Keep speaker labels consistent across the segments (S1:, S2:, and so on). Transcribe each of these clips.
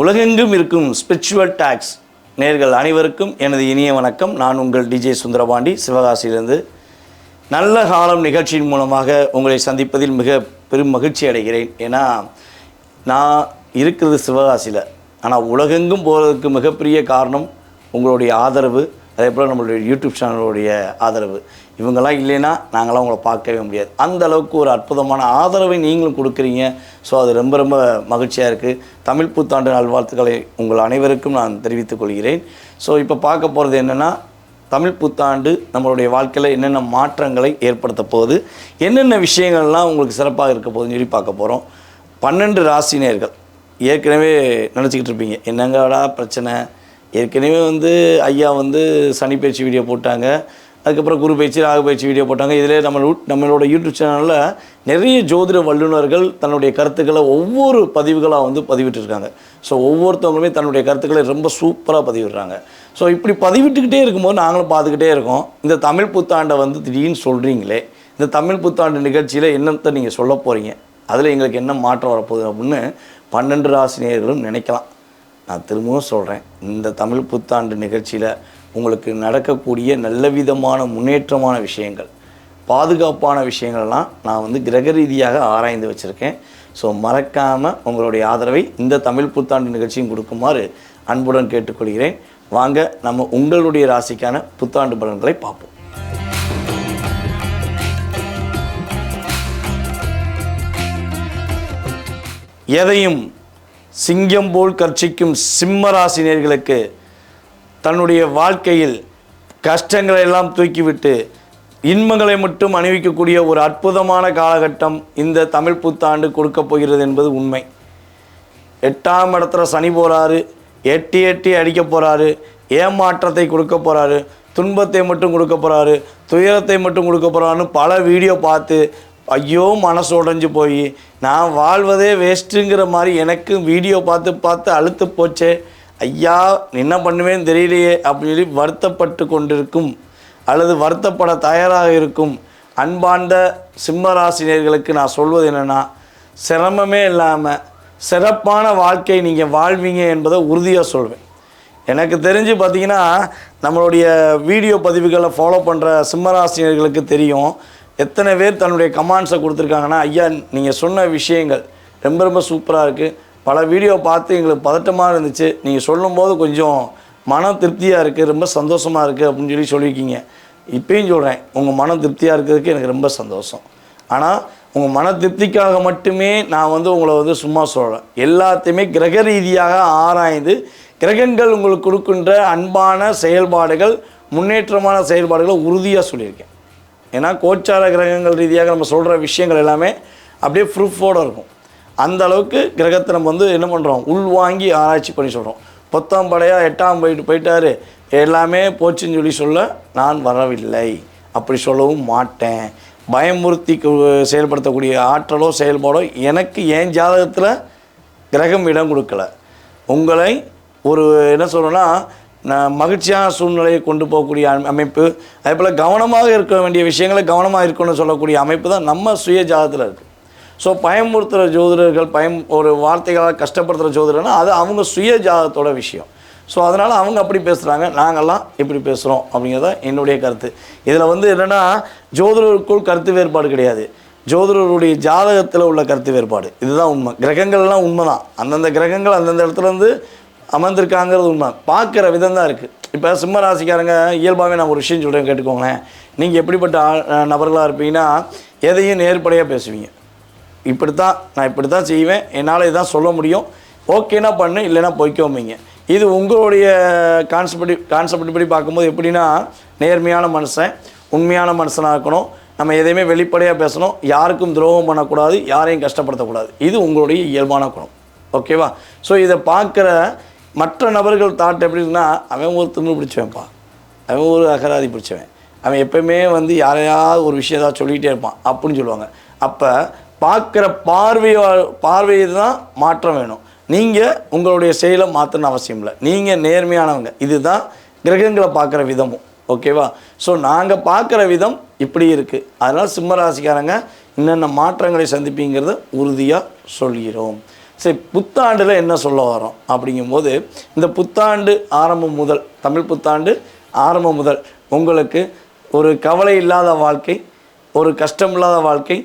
S1: உலகெங்கும் இருக்கும் spiritual tax நேர்கள் அனைவருக்கும் எனது இனிய வணக்கம். நான் உங்கள் டிஜே சுந்தரபாண்டி. சிவகாசியிலிருந்து நல்ல காலம் நிகழ்ச்சியின் மூலமாக உங்களை சந்திப்பதில் மிக பெரும் மகிழ்ச்சி அடைகிறேன். ஏன்னா நான் இருக்கிறது சிவகாசியில். ஆனால் உலகெங்கும் போகிறதுக்கு மிகப்பெரிய காரணம் உங்களுடைய ஆதரவு அதே போல் நம்மளுடைய யூடியூப் சேனலுடைய ஆதரவு. இவங்கெல்லாம் இல்லைன்னா நாங்களாம் உங்களை பார்க்கவே முடியாது. அந்த அளவுக்கு ஒரு அற்புதமான ஆதரவை நீங்களும் கொடுக்குறீங்க. ஸோ அது ரொம்ப ரொம்ப மகிழ்ச்சியாக இருக்குது தமிழ் புத்தாண்டு நல்வாழ்த்துக்களை உங்கள் அனைவருக்கும் நான் தெரிவித்துக் கொள்கிறேன். ஸோ இப்போ பார்க்க போகிறது என்னென்னா தமிழ் புத்தாண்டு நம்மளுடைய வாழ்க்கையில் என்னென்ன மாற்றங்களை ஏற்படுத்த போகுது என்னென்ன விஷயங்கள்லாம் உங்களுக்கு சிறப்பாக இருக்க போகுதுன்னு சொல்லி பார்க்க போகிறோம் பன்னெண்டு ராசினியர்கள் ஏற்கனவே நினச்சிக்கிட்டு இருப்பீங்க என்னங்கடா பிரச்சனை? ஏற்கனவே வந்து ஐயா வந்து சனி பயிற்சி வீடியோ போட்டாங்க. அதுக்கப்புறம் குரு பயிற்சி ராகு பயிற்சி வீடியோ போட்டாங்க. இதிலே நம்ம நம்மளோட யூடியூப் சேனலில் நிறைய ஜோதிட வல்லுநர்கள் தன்னுடைய கருத்துக்களை ஒவ்வொரு பதிவுகளாக வந்து பதிவிட்டுருக்காங்க. ஸோ ஒவ்வொருத்தவங்களுமே தன்னுடைய கருத்துக்களை ரொம்ப சூப்பராக பதிவிடுறாங்க. ஸோ இப்படி பதிவிட்டுக்கிட்டே இருக்கும்போது நாங்களும் பார்த்துக்கிட்டே இருக்கோம். இந்த தமிழ் புத்தாண்டை வந்து திடீர்னு சொல்கிறீங்களே இந்த தமிழ் புத்தாண்டு நிகழ்ச்சியில் என்னத்தை நீங்கள் சொல்ல போகிறீங்க அதில் எங்களுக்கு என்ன மாற்றம் வரப்போகுது அப்படின்னு பன்னெண்டு ராசினியர்களும் நினைக்கலாம். நான் திரும்பவும் சொல்கிறேன் இந்த தமிழ் புத்தாண்டு நிகழ்ச்சியில் உங்களுக்கு நடக்கக்கூடிய நல்ல விதமான முன்னேற்றமான விஷயங்கள் பாதுகாப்பான விஷயங்கள்லாம் நான் வந்து கிரக ரீதியாக ஆராய்ந்து வச்சுருக்கேன். ஸோ மறக்காமல் உங்களுடைய ஆதரவை இந்த தமிழ் புத்தாண்டு நிகழ்ச்சியும் கொடுக்குமாறு அன்புடன் கேட்டுக்கொள்கிறேன். வாங்க நம்ம உங்களுடைய ராசிக்கான புத்தாண்டு பலன்களை பார்ப்போம். எதையும் சிங்கம் போல் கர்ச்சிக்கும் சிம்ம ராசினியர்களுக்கு தன்னுடைய வாழ்க்கையில் கஷ்டங்களை எல்லாம் தூக்கிவிட்டு இன்பங்களை மட்டும் அணிவிக்கக்கூடிய ஒரு அற்புதமான காலகட்டம் இந்த தமிழ் புத்தாண்டு கொடுக்க போகிறது என்பது உண்மை. எட்டாம் இடத்துல சனி போகிறாரு எட்டி எட்டி அடிக்க போகிறாரு ஏமாற்றத்தை கொடுக்க போகிறாரு துன்பத்தை மட்டும் கொடுக்க போகிறாரு துயரத்தை மட்டும் கொடுக்க போகிறாருன்னு பல வீடியோ பார்த்து ஐயோ மனசு உடைஞ்சு போய் நான் வாழ்வதே வேஸ்ட்டுங்கிற மாதிரி எனக்கு வீடியோ பார்த்து பார்த்து அழுத்து போச்சே. ஐயா என்ன பண்ணுவேன்னு தெரியலையே அப்படின்னு சொல்லி வருத்தப்பட்டு கொண்டிருக்கும் அல்லது வருத்தப்பட தயாராக இருக்கும் அன்பார்ந்த சிம்மராசினியர்களுக்கு நான் சொல்வது என்னென்னா சிரமமே இல்லாமல் சிறப்பான வாழ்க்கை நீங்கள் வாழ்வீங்க என்பதை உறுதியாக சொல்வேன். எனக்கு தெரிஞ்சு பார்த்தீங்கன்னா நம்மளுடைய வீடியோ பதிவுகளை ஃபாலோ பண்ணுற சிம்மராசினியர்களுக்கு தெரியும். எத்தனை பேர் தன்னுடைய கமாண்ட்ஸை கொடுத்துருக்காங்கன்னா ஐயா நீங்கள் சொன்ன விஷயங்கள் ரொம்ப ரொம்ப சூப்பராக இருக்குது பல வீடியோ பார்த்து எங்களுக்கு பதட்டமாக இருந்துச்சு. நீங்கள் சொல்லும்போது கொஞ்சம் மன திருப்தியாக இருக்குது ரொம்ப சந்தோஷமாக இருக்குது அப்படின்னு சொல்லி சொல்லியிருக்கீங்க. இப்பயும் சொல்கிறேன் உங்கள் மன திருப்தியாக இருக்கிறதுக்கு எனக்கு ரொம்ப சந்தோஷம். ஆனால் உங்கள் மன திருப்திக்காக மட்டுமே நான் வந்து உங்களை வந்து சும்மா சொல்கிறேன் எல்லாத்தையுமே கிரக ரீதியாக ஆராய்ந்து கிரகங்கள் உங்களுக்கு கொடுக்கின்ற அன்பான செயல்பாடுகள் முன்னேற்றமான செயல்பாடுகளை உறுதியாக சொல்லியிருக்கேன். ஏன்னா கோச்சார கிரகங்கள் ரீதியாக நம்ம சொல்கிற விஷயங்கள் எல்லாமே அப்படியே ப்ரூஃபோடு இருக்கும். அந்த அளவுக்கு கிரகத்தை நம்ம வந்து என்ன பண்ணுறோம் உள்வாங்கி ஆராய்ச்சி பண்ணி சொல்கிறோம் பத்தாம் படையாக எட்டாம் போயிட்டு போயிட்டாரு. எல்லாமே போச்சுன்னு சொல்லி சொல்ல நான் வரவில்லை. அப்படி சொல்லவும் மாட்டேன். பயமுறுத்தி செயல்படுத்தக்கூடிய ஆற்றலோ செயல்பாடோ எனக்கு என் ஜாதகத்தில் கிரகம் இடம் கொடுக்கல. உங்களை ஒரு என்ன சொல்கிறோன்னா நான் மகிழ்ச்சியான சூழ்நிலையை கொண்டு போகக்கூடிய அமை- அமைப்பு. அதே போல் கவனமாக இருக்க வேண்டிய விஷயங்களை கவனமாக இருக்கணும்னு சொல்லக்கூடிய அமைப்பு தான் நம்ம சுய ஜாதகத்தில் இருக்குது ஸோ பயமுறுத்துகிற ஜோதிடர்கள் பயம் ஒரு வார்த்தைகளால் கஷ்டப்படுத்துகிற ஜோதிடர்னா அது அவங்க சுய ஜாதகத்தோட விஷயம். ஸோ அதனால் அவங்க அப்படி பேசுகிறாங்க நாங்கள்லாம் இப்படி பேசுகிறோம் அப்படிங்கிறத என்னுடைய கருத்து. இதில் வந்து என்னென்னா ஜோதிடருக்குள் கருத்து வேறுபாடு கிடையாது. ஜோதிடருடைய ஜாதகத்தில் உள்ள கருத்து வேறுபாடு. இதுதான் உண்மை. கிரகங்கள்லாம் உண்மை தான் அந்தந்த கிரகங்கள் அந்தந்த இடத்துலேருந்து அமர்ந்திருக்காங்கிறது உண்மை. பார்க்குற விதம் தான் இருக்குது இப்போ சிம்ம ராசிக்காரங்க இயல்பாகவே நான் ஒரு விஷயம் சொல்கிறேன் கேட்டுக்கோங்களேன். நீங்கள் எப்படிப்பட்ட நபர்களாக இருப்பீங்கன்னா எதையும் நேர்படையாக பேசுவீங்க. இப்படி தான் நான் இப்படி தான் செய்வேன். என்னால் இதான் சொல்ல முடியும். ஓகேனா பண்ணு இல்லைன்னா பொய்க்கோமீங்க. இது உங்களுடைய கான்செப்ட் கான்செப்ட் படி பார்க்கும்போது எப்படின்னா நேர்மையான மனுஷன் உண்மையான மனுஷனாக இருக்கணும். நம்ம எதையுமே வெளிப்படையாக பேசணும். யாருக்கும் துரோகம் பண்ணக்கூடாது யாரையும் கஷ்டப்படுத்தக்கூடாது. இது உங்களுடைய இயல்பான குணம். ஓகேவா? ஸோ இதை பார்க்குற மற்ற நபர்கள் தாட் எப்படின்னா அவன் ஒரு திமிரு பிடிச்சவன்ப்பா. அவன் ஒரு அகராதி பிடிச்சவன். அவன் எப்பயுமே வந்து யாரையாவது ஒரு விஷயத்தான் சொல்லிகிட்டே இருப்பான். அப்படின்னு சொல்லுவாங்க. அப்போ பார்க்குற பார்வையை பார்வையை தான் மாற்றம் வேணும். நீங்கள் உங்களுடைய செயலை மாற்றணும் அவசியம் இல்லை. நீங்கள் நேர்மையானவங்க. இதுதான் கிரகங்களை பார்க்குற விதமும். ஓகேவா ஸோ நாங்கள் பார்க்குற விதம் இப்படி இருக்குது அதனால் சிம்ம ராசிக்காரங்க என்னென்ன மாற்றங்களை சந்திப்பீங்கிறத உறுதியாக சொல்கிறோம் சரி புத்தாண்டில் என்ன சொல்ல வரோம்? அப்படிங்கும்போது இந்த புத்தாண்டு ஆரம்பம் முதல் தமிழ் புத்தாண்டு ஆரம்பம் முதல் உங்களுக்கு ஒரு கவலை இல்லாத வாழ்க்கை ஒரு கஷ்டம் இல்லாத வாழ்க்கை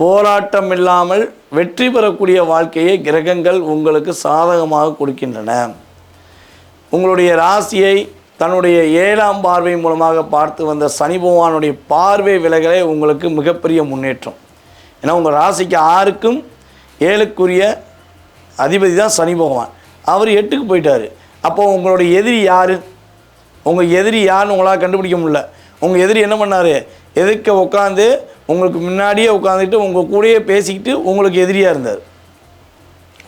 S1: போராட்டம் இல்லாமல் வெற்றி பெறக்கூடிய வாழ்க்கையை கிரகங்கள் உங்களுக்கு சாதகமாக கொடுக்கின்றன. உங்களுடைய ராசியை தன்னுடைய ஏழாம் பார்வை மூலமாக பார்த்து வந்த சனி பகவானுடைய பார்வை விலகலே உங்களுக்கு மிகப்பெரிய முன்னேற்றம். ஏன்னா உங்கள் ராசிக்கு ஆறுக்கும் ஏழுக்குரிய அதிபதி தான் சனி பகவான். அவர் எட்டுக்கு போயிட்டார். அப்போ உங்களுடைய எதிரி யார்? உங்கள் எதிரி யாருன்னு உங்களால் கண்டுபிடிக்க முடியல. உங்கள் எதிரி என்ன பண்ணார்? எதிர்க்க உட்காந்து உங்களுக்கு முன்னாடியே உட்காந்துட்டு உங்கள் கூடயே பேசிக்கிட்டு உங்களுக்கு எதிரியாக இருந்தார்.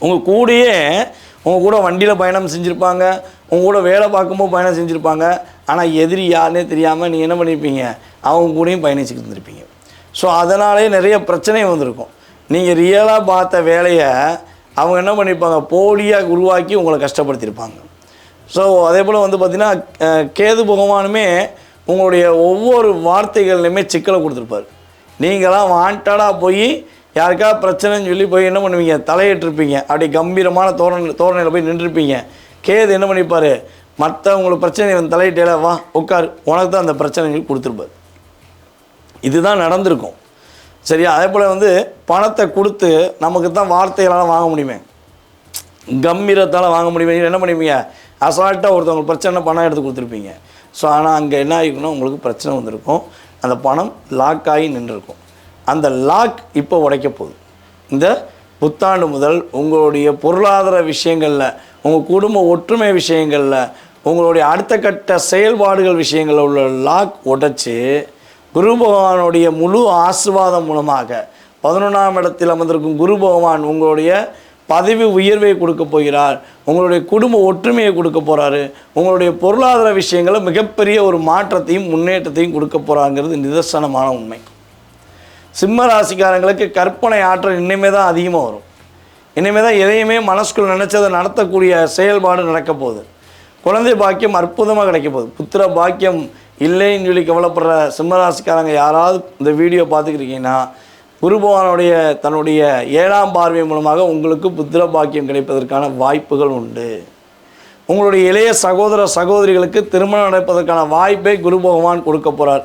S1: உங்கள் கூடயே உங்கள் கூட வண்டியில் பயணம் செஞ்சுருப்பாங்க உங்கள் கூட வேலை பார்க்கும்போது பயணம் செஞ்சுருப்பாங்க. ஆனால் எதிரி யாருன்னே தெரியாமல் நீங்கள் என்ன பண்ணியிருப்பீங்க அவங்க கூடயும் பயணிச்சுட்டு இருந்திருப்பீங்க. ஸோ அதனாலே நிறைய பிரச்சனை வந்திருக்கும். நீங்கள் ரியலாக பார்த்த வேலையை அவங்க என்ன பண்ணியிருப்பாங்க போலியாக உருவாக்கி உங்களை கஷ்டப்படுத்தியிருப்பாங்க. ஸோ அதே போல் வந்து பார்த்திங்கன்னா கேது பகவானுமே உங்களுடைய ஒவ்வொரு வார்த்தைகள்லையுமே சிக்கலை கொடுத்துருப்பார். நீங்களாம் வாண்டடாக போய் யாருக்கா பிரச்சனைன்னு சொல்லி போய் என்ன பண்ணுவீங்க? தலையிட்டிருப்பீங்க. அப்படி கம்பீரமான தோரண தோரணையில் போய் நின்றுருப்பீங்க. கேது என்ன பண்ணிப்பார்? மற்றவங்களுக்கு பிரச்சனை வந்து தலையிட்டேல வா உட்கார். உனக்கு தான் அந்த பிரச்சனைகள் கொடுத்துருப்பார். இதுதான் நடந்திருக்கும். சரியா? அதே போல் வந்து பணத்தை கொடுத்து நமக்கு தான் வார்த்தைகளால் வாங்க முடியுமே. கம்பீரத்தால் வாங்க முடியுமே. என்ன பண்ணுவீங்க அசால்ட்டாக ஒருத்தவங்களுக்கு பிரச்சனை பணம் எடுத்து கொடுத்துருப்பீங்க. ஸோ ஆனால் அங்கே என்ன ஆகிருக்குன்னா உங்களுக்கு பிரச்சனை வந்திருக்கும். அந்த பணம் லாக் ஆகி நின்றுருக்கும். அந்த லாக் இப்போ உடைக்க போகுது. இந்த புத்தாண்டு முதல் உங்களுடைய பொருளாதார விஷயங்களில் உங்கள் குடும்ப ஒற்றுமை விஷயங்களில் உங்களுடைய அடுத்த கட்ட செயல்பாடுகள் விஷயங்களில் உள்ள லாக் உடைச்சி குரு பகவானுடைய முழு ஆசீர்வாதம் மூலமாக பதினொன்றாம் இடத்தில் அமர்ந்திருக்கும் குரு பகவான் உங்களுடைய பதவி உயர்வை கொடுக்க போகிறார் உங்களுடைய குடும்ப ஒற்றுமையை கொடுக்க போகிறாரு உங்களுடைய பொருளாதார விஷயங்களை மிகப்பெரிய ஒரு மாற்றத்தையும் முன்னேற்றத்தையும் கொடுக்க போகிறாங்கிறது நிதர்சனமான உண்மை. சிம்ம ராசிக்காரங்களுக்கு கற்பனை ஆற்றல் இனிமே தான் அதிகமாக வரும். இனிமே தான் எதையுமே மனசுக்குள் நினச்சதை நடத்தக்கூடிய செயல்பாடு நடக்க போகுது. குழந்தை பாக்கியம் அற்புதமாக கிடைக்க போகுது. புத்திர பாக்கியம் இல்லைன்னு சொல்லி கவலைப்படுற சிம்மராசிக்காரங்க யாராவது இந்த வீடியோ பார்த்துக்கிட்டீங்கன்னா குருபகவானுடைய தன்னுடைய ஏழாம் பார்வை மூலமாக உங்களுக்கு புத்திர பாக்கியம் கிடைப்பதற்கான வாய்ப்புகள் உண்டு. உங்களுடைய இளைய சகோதர சகோதரிகளுக்கு திருமணம் நடப்பதற்கான வாய்ப்பை குரு பகவான் கொடுக்க போகிறார்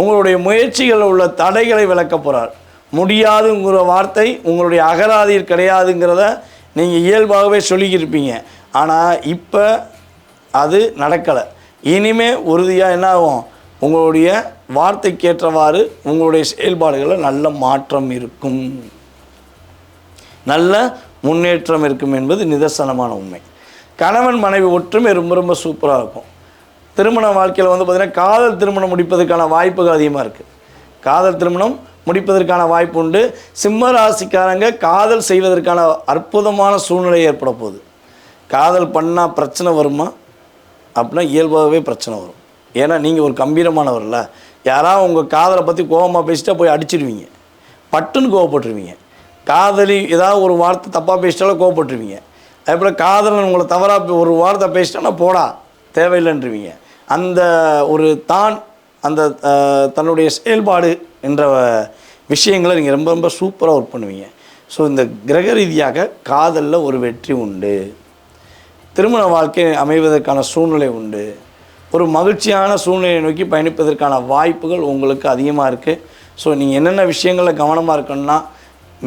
S1: உங்களுடைய முயற்சிகளில் உள்ள தடைகளை விளக்க போகிறார் முடியாதுங்கிற வார்த்தை உங்களுடைய அகராதியில் கிடையாதுங்கிறத நீங்கள் இயல்பாகவே சொல்லிக்கிருப்பீங்க. ஆனால் இப்போ அது நடக்கலை. இனிமே உறுதியாக என்ன ஆகும்? உங்களுடைய வார்த்தைக்கேற்றவாறு உங்களுடைய செயல்பாடுகளில் நல்ல மாற்றம் இருக்கும். நல்ல முன்னேற்றம் இருக்கும் என்பது நிதர்சனமான உண்மை. கணவன் மனைவி ஒற்றுமை ரொம்ப ரொம்ப சூப்பராக இருக்கும். திருமண வாழ்க்கையில் வந்து பார்த்திங்கன்னா காதல் திருமணம் முடிப்பதற்கான வாய்ப்புகள் அதிகமாக இருக்குது காதல் திருமணம் முடிப்பதற்கான வாய்ப்பு உண்டு. சிம்ம ராசிக்காரங்க காதல் செய்வதற்கான அற்புதமான சூழ்நிலை ஏற்பட போகுது. காதல் பண்ணால் பிரச்சனை வருமா? அப்படின்னா இயல்பாகவே பிரச்சனை வரும். ஏன்னா நீங்கள் ஒரு கம்பீரமானவர்ல. யாராவது உங்கள் காதலை பற்றி கோபமாக பேசிட்டா போய் அடிச்சிடுவீங்க. பட்டுன்னு கோவப்பட்டுருவீங்க. காதலி ஏதாவது ஒரு வார்த்தை தப்பாக பேசிட்டாலும் கோவப்பட்டுருவீங்க. அதேபோல் காதலன் உங்களை தவறாக ஒரு வார்த்தை பேசிட்டானா போடா தேவையில்லைன்றவீங்க. அந்த ஒரு தான் அந்த தன்னுடைய செயல்பாடு என்ற விஷயங்களை நீங்கள் ரொம்ப ரொம்ப சூப்பராக ஒர்க் பண்ணுவீங்க. ஸோ இந்த கிரக ரீதியாக காதலில் ஒரு வெற்றி உண்டு. திருமண வாழ்க்கை அமைவதற்கான சூழ்நிலை உண்டு. ஒரு மகிழ்ச்சியான சூழ்நிலையை நோக்கி பயணிப்பதற்கான வாய்ப்புகள் உங்களுக்கு அதிகமாக இருக்குது ஸோ நீங்கள் என்னென்ன விஷயங்களில் கவனமாக இருக்கணும்னா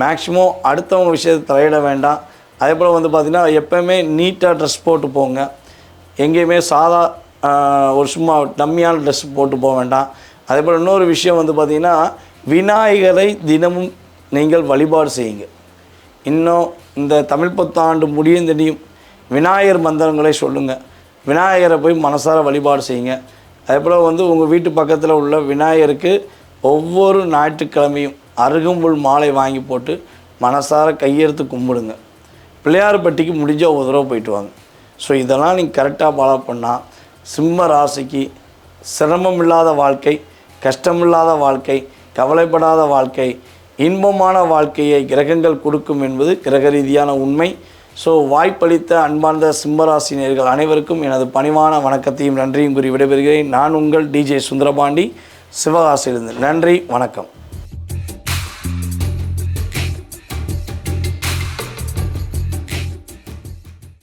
S1: மேக்ஸிமம் அடுத்தவங்க விஷயத்தை தலையிட வேண்டாம். அதே போல் வந்து பார்த்திங்கன்னா எப்போயுமே நீட்டாக ட்ரெஸ் போட்டு போங்க. எங்கேயுமே சாதா ஒரு சும்மா டம்மியான ட்ரெஸ் போட்டு போக வேண்டாம். அதே போல் இன்னொரு விஷயம் வந்து பார்த்திங்கன்னா விநாயகரை தினமும் நீங்கள் வழிபாடு செய்யுங்க. இன்னும் இந்த தமிழ் பத்தாண்டு முடியும் தெரியும் விநாயகர் மந்திரங்களை சொல்லுங்கள் விநாயகரை போய் மனசார வழிபாடு செய்யுங்க. அதே போல் வந்து உங்கள் வீட்டு பக்கத்தில் உள்ள விநாயகருக்கு ஒவ்வொரு ஞாயிற்றுக்கிழமையும் அருகம்புல் மாலை வாங்கி போட்டு மனசார கையெழுத்து கும்பிடுங்க. பிள்ளையார்பட்டிக்கு முடிஞ்ச ஒரு தடவை போயிட்டு வாங்க. ஸோ இதெல்லாம் நீங்கள் கரெக்டாக ஃபாலோ பண்ணால் சிம்ம ராசிக்கு சிரமம் இல்லாத வாழ்க்கை கஷ்டமில்லாத வாழ்க்கை கவலைப்படாத வாழ்க்கை இன்பமான வாழ்க்கையை கிரகங்கள் கொடுக்கும் என்பது கிரக ரீதியான உண்மை. ஸோ வாய்ப்பளித்த அன்பார்ந்த சிம்மராசினியர்கள் அனைவருக்கும் எனது பணிவான வணக்கத்தையும் நன்றியும் கூறி விடைபெறுகிறேன். நான் உங்கள் டிஜே சுந்தரபாண்டி. சிவகாசியிலிருந்து நன்றி வணக்கம்.